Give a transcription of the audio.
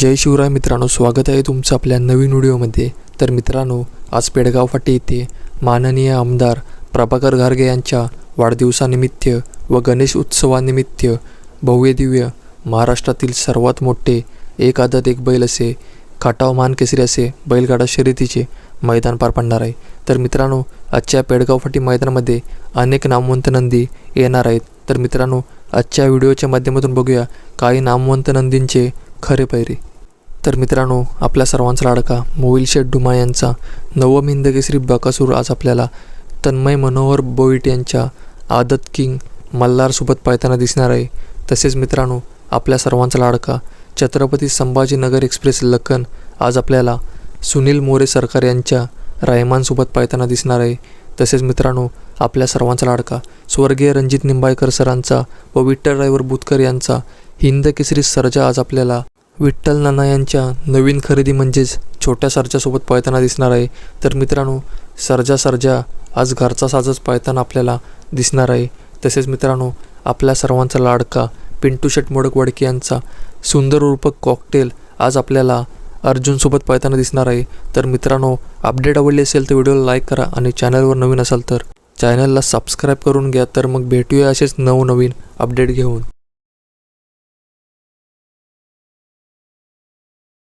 जय शिवराय मित्रांनो स्वागत आहे तुमचं आपल्या नवीन व्हिडिओमध्ये. तर मित्रांनो आज पेडगाव फाटी येथे माननीय आमदार प्रभाकर घारगे यांच्या वाढदिवसानिमित्त व गणेश उत्सवानिमित्त भव्यदिव्य महाराष्ट्रातील सर्वात मोठे एक आदत एक बैल असे खाटाव मान केसरी असे बैलगाडा शर्यतीचे मैदान पार पडणार आहे. तर मित्रांनो आजच्या पेडगाव फाटी मैदानामध्ये अनेक नामवंत नंदी येणार आहेत. तर मित्रांनो आजच्या व्हिडिओच्या माध्यमातून बघूया काही नामवंत नंदींचे खरे पैरे. तर मित्रांनो आपल्या सर्वांचा लाडका मोविल शेठ डुमा यांचा नवमिंद केसरी बकासूर आज आपल्याला. तन्मय मनोहर बोईट यांच्या आदत किंग मल्हारसोबत पाळताना दिसणार आहे. तसेच मित्रांनो आपल्या सर्वांचा लाडका छत्रपती संभाजीनगर एक्सप्रेस लखन आज आपल्याला सुनील मोरे सरकार यांच्या रायमानसोबत पाळताना दिसणार आहे. तसेच मित्रांनो आपल्या सर्वांचा लाडका स्वर्गीय रणजित निंबाळकर सरांचा व विठ्ठल ड्रायव्हर बुतकर यांचा हिंद केसरी सर्जा आज आपल्याला विठ्ठल नाना यांच्या नवीन खरेदी म्हणजेच छोट्या सरजासोबत पळताना दिसणार आहे. तर मित्रांनो सर्जा सर्जा आज घरचा साजच पळताना आपल्याला दिसणार आहे. तसेच मित्रांनो आपल्या सर्वांचा लाडका पिंटू शेट मोडक वडके यांचा सुंदर उर्पक कॉकटेल आज आपल्याला अर्जुनसोबत पळताना दिसणार आहे. तर मित्रांनो अपडेट आवडली असेल तर व्हिडिओला लाईक करा आणि चॅनलवर नवीन असाल तर चॅनलला सबस्क्राईब करून घ्या. तर मग भेटूया असेच नवनवीन अपडेट घेऊन.